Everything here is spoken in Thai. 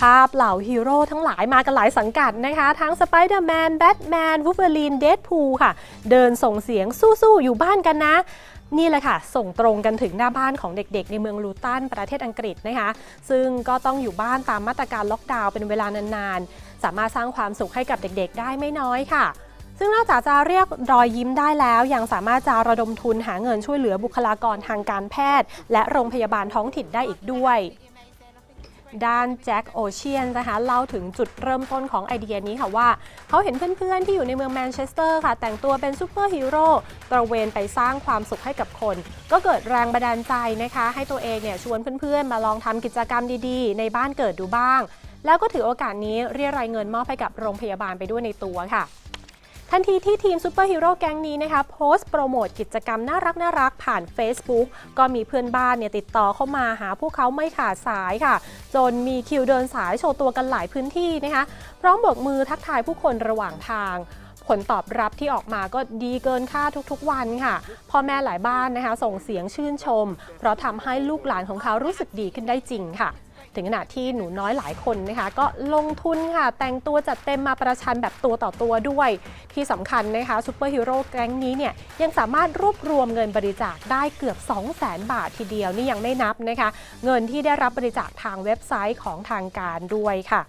ภาพเหล่าฮีโร่ทั้งหลายมากันหลายสังกัดนะคะ ทั้งสไปเดอร์แมนแบทแมนวูเ e อรีนเดดพูค่ะ เดินส่งเสียงสู้ๆ อยู่บ้านกันนะ นี่แหละค่ะ ส่งตรงกันถึงหน้าบ้านของเด็กๆ ในเมืองลูตันประเทศอังกฤษนะคะ ซึ่งก็ต้องอยู่บ้านตามมาตรการล็อกดาวน์เป็นเวลานานๆ สามารถสร้างความสุขให้กับเด็กๆ ได้ไม่น้อยค่ะซึ่งนอกจากจะเรียกรอยยิ้มได้แล้ว ยังสามารถจะระดมทุนหาเงินช่วยเหลือบุคลากรทางการแพทย์ และโรงพยาบาลท้องถิ่นได้อีกด้วย ด้านแจ็คโอเชียนนะคะเล่าถึงจุดเริ่มต้นของไอเดียนี้ค่ะว่า เขาเห็นเพื่อนๆ ที่อยู่ในเมืองแมนเชสเตอร์ค่ะ แต่งตัวเป็นซูเปอร์ฮีโร่ตระเวนไปสร้างความสุขให้กับคน ก็เกิดแรงบันดาลใจนะคะ ให้ตัวเองเนี่ยชวนเพื่อนๆ มาลองทำกิจกรรมดีๆ ในบ้านเกิดดูบ้าง แล้วก็ถือโอกาสนี้เรียรายเงินมอบให้กับโรงพยาบาลไปด้วยในตัวค่ะ ทันทีที่ทีมซูเปอร์ฮีโร่แก๊งนี้นะคะโพสต์โปรโมทกิจกรรมน่ารักน่ารักผ่าน Facebook ก็มีเพื่อนบ้านเนี่ยติดต่อเข้ามาหาพวกเขาไม่ขาดสายค่ะ จนมีคิวเดินสายโชว์ตัวกันหลายพื้นที่นะคะ พร้อมโบกมือทักทายผู้คนระหว่างทางผลตอบรับที่ออกมาก็ดีเกินคาดทุกๆวันค่ะ พ่อแม่หลายบ้านนะคะ ส่งเสียงชื่นชม เพราะทำให้ลูกหลานของเขารู้สึกดีขึ้นได้จริงค่ะ ถึงขนาดที่หนูน้อยหลายคนนะคะก็ลงทุนค่ะแต่งตัวจัดเต็มมาประชันแบบตัวต่อตัวด้วย ที่สำคัญนะคะซูเปอร์ฮีโร่แก๊งนี้เนี่ยยังสามารถรวบรวมเงินบริจาคได้เกือบ 2 0 0 0 0 0 บาททีเดียวนี่ยังไม่นับนะคะ เงินที่ได้รับบริจาคทางเว็บไซต์ของทางการด้วยค่ะ